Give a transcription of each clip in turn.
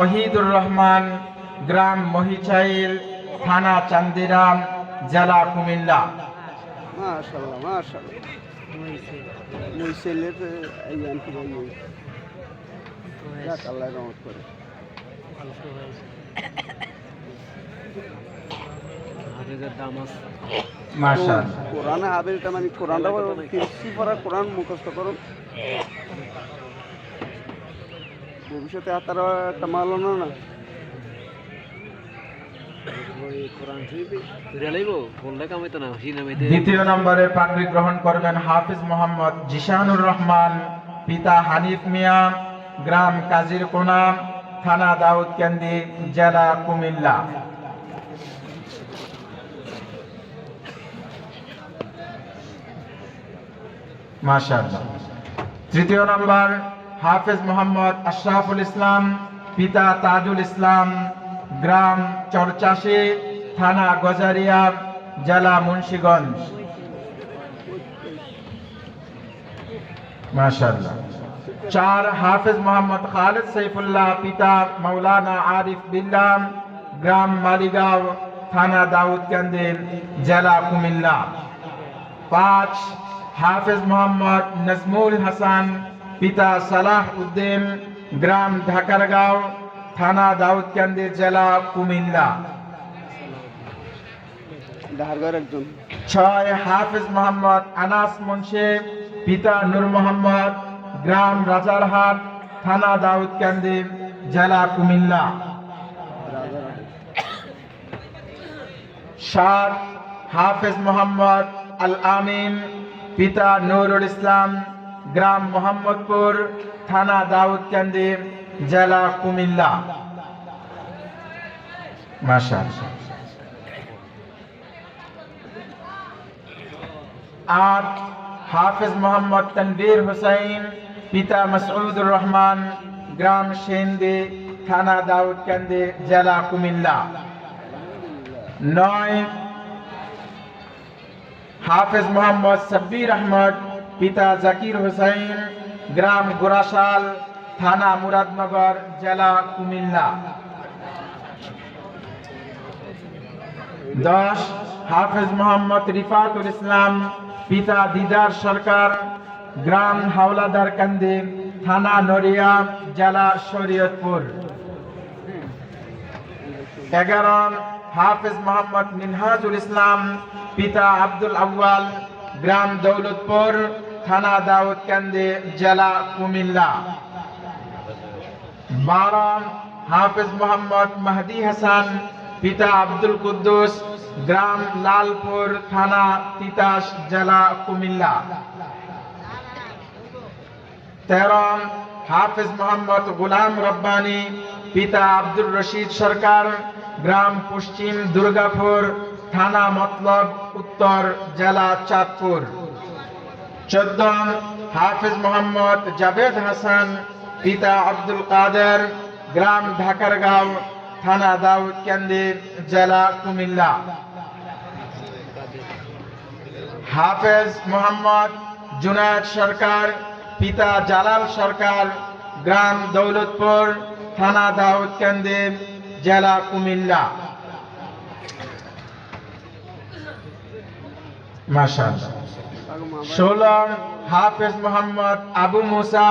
ওহিদুর রহমান গ্রাম মহিচাইল থানা চান্দিরাম জেলা কুমিল্লা। কোরআনে হাবিলটা মানে কোরআনটা পড়া কোরআন মুখস্থ করুন ভবিষ্যতে আর তারা একটা মালো না না। দ্বিতীয় নম্বরে পাগড়ি গ্রহণ করবেন হাফিজ মোহাম্মদ জিশানুর রহমান, পিতা হানিফ মিয়া, গ্রাম কাজিরকোনা থানা দাউদ দাউদকান্দি জেলা কুমিল্লা। মাশাআল্লাহ। তৃতীয় নম্বর হাফিজ মোহাম্মদ আশরাফুল ইসলাম, পিতা তাজুল ইসলাম, গ্রাম চরচাশি থানা গজারিয়া, জেলা মুন্সিগঞ্জ। মাশাআল্লাহ। চার হাফিজ মোহাম্মদ খালিদ সাইফুল্লাহ, পিতা মাওলানা আরিফ বিল্লাহ গ্রাম মালিগাঁও, থানা দাউদকান্দি জেলা কুমিল্লা। পাঁচ হাফিজ মোহাম্মদ নজমুল হাসান পিতা সালাহ উদ্দিন গ্রাম ঢাকারগাঁও থানা দাউদকান্দি জেলা কুমিল্লা। ছয় হাফিজ মোহাম্মদ আনাস মুন্সি পিতা নূর মোহাম্মদ গ্রাম রাজারহাট থানা দাউদকান্দি জেলা কুমিল্লা। সাত হাফিজ মোহাম্মদ আল আমিন পিতা নুরুল ইসলাম গ্রাম মোহাম্মদপুর, থানা দাউদকান্দি, জেলা কুমিল্লা। মাশা আট হাফিজ মোহাম্মদ তনবীর হুসাইন, পিতা মাসউদুর রহমান, গ্রাম সেন্দি, থানা দাউদকান্দি, জেলা কুমিল্লা। নয়, হাফেজ মোহাম্মদ সাব্বির আহমদ পিতা জাকির হোসেন গ্রাম গোরাশাল, থানা মুরাদনগর, জেলা কুমিল্লা। দশ, হাফেজ মোহাম্মদ রিফাতুল ইসলাম, পিতা দিদার সরকার, গ্রাম হাওলাদার কান্দি থানা নড়িয়া, জেলা শরীয়তপুর। এগারো, হাফেজ মোহাম্মদ মিনহাজুল ইসলাম, পিতা আব্দুল আউয়াল, গ্রাম দৌলতপুর থানা দাউদ দাউদকান্দি জেলা কুমিল্লা। বারো হাফিজ মোহাম্মদ মাহদি হাসান, পিতা আব্দুল কুদ্দুস, গ্রাম লালপুর থানা তিতাস জেলা কুমিল্লা। তেরো হাফিজ মোহাম্মদ গুলাম রব্বানি, পিতা আব্দুর রশিদ সরকার, গ্রাম পশ্চিম দুর্গাপুর, থানা মতলব উত্তর জেলা চাঁদপুর। চোদ্দ হাফিজ মোহাম্মদ জাভেদ হাসান, পিতা আব্দুল কাদের, গ্রাম ঢাকারগাঁও, থানা দাউদকান্দি, জেলা কুমিল্লা। হাফেজ মোহাম্মদ জুনায়দ সরকার, পিতা জালাল সরকার, গ্রাম দৌলতপুর, থানা দাউদকান্দি, জেলা কুমিল্লা। মাশাআল্লাহ। ষোলো হাফেজ মোহাম্মদ আবু মুসা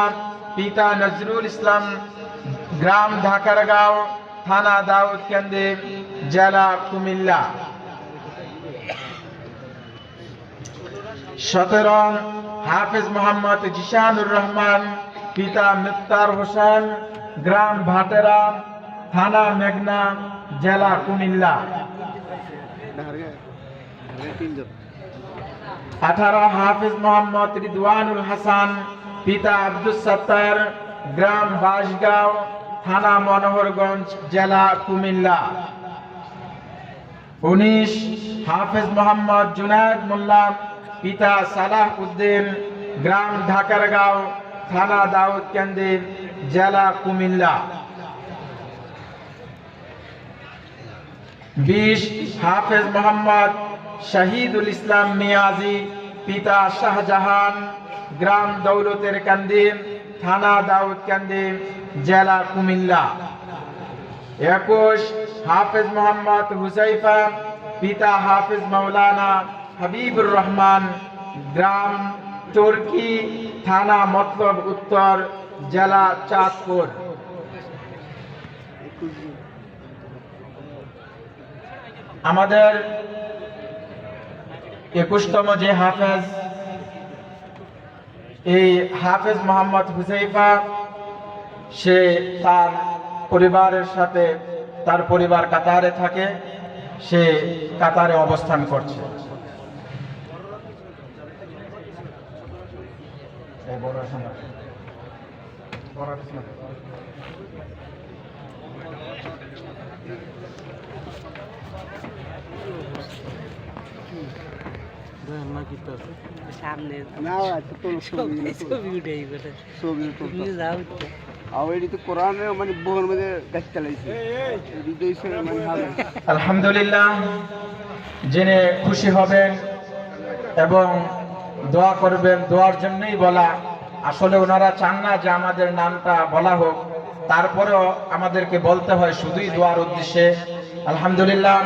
পিতা নজরুল ইসলাম, গ্রাম ঢাকারগাঁও, থানা দাউদকান্দি জেলা কুমিল্লা। সতেরো হাফিজ মোহাম্মদ জিশানুর রহমান, পিতা মুক্তার হোসেন, গ্রাম ভাটেরা, থানা মেঘনা, জেলা কুমিল্লা। আঠারো হাফিজ মোহাম্মদ রিদওয়ানুল হাসান, পিতা আব্দুল সত্তার, গ্রাম বাসগাঁও থানা মনোহরগঞ্জ, জেলা কুমিল্লা। উনিশ হাফিজ মোহাম্মদ জুনায়দ মোল্লা, পিতা সালাহ উদ্দিন, গ্রাম ঢাকারগাঁও, থানা দাউদ দাউদকান্দি জেলা কুমিল্লা। বিশ হাফেজ মোহাম্মদ শহীদুল ইসলাম মিয়াজি, পিতা শাহজাহান, গ্রাম দৌলতের কান্দি থানা দাউদকান্দি জেলা কুমিল্লা। একুশ, হাফেজ মোহাম্মদ হুসাইফা, পিতা হাফেজ মাওলানা হাবিবুর রহমান, গ্রাম তুর্কি, থানা মতলব উত্তর, জেলা চাঁদপুর। আমাদের একুশতম যে হাফেজ, এই হাফেজ মোহাম্মদ হুসাইফা, সে তার পরিবারের সাথে, তার পরিবার কাতারে থাকে, সে কাতারে অবস্থান করছে বড়? সামনে না আচ্ছা ছবি উঠে ছবি তুমি যাও মানে মানে আলহামদুলিল্লাহ জেনে খুশি হবেন এবং দোয়া করবেন। দোয়ার জন্যই বলা আসলে ওনারা চান না যে আমাদের নামটা বলা হোক। তারপরেও আমাদেরকে বলতে হয়, শুধুই দোয়ার উদ্দেশ্যে। আলহামদুলিল্লাহ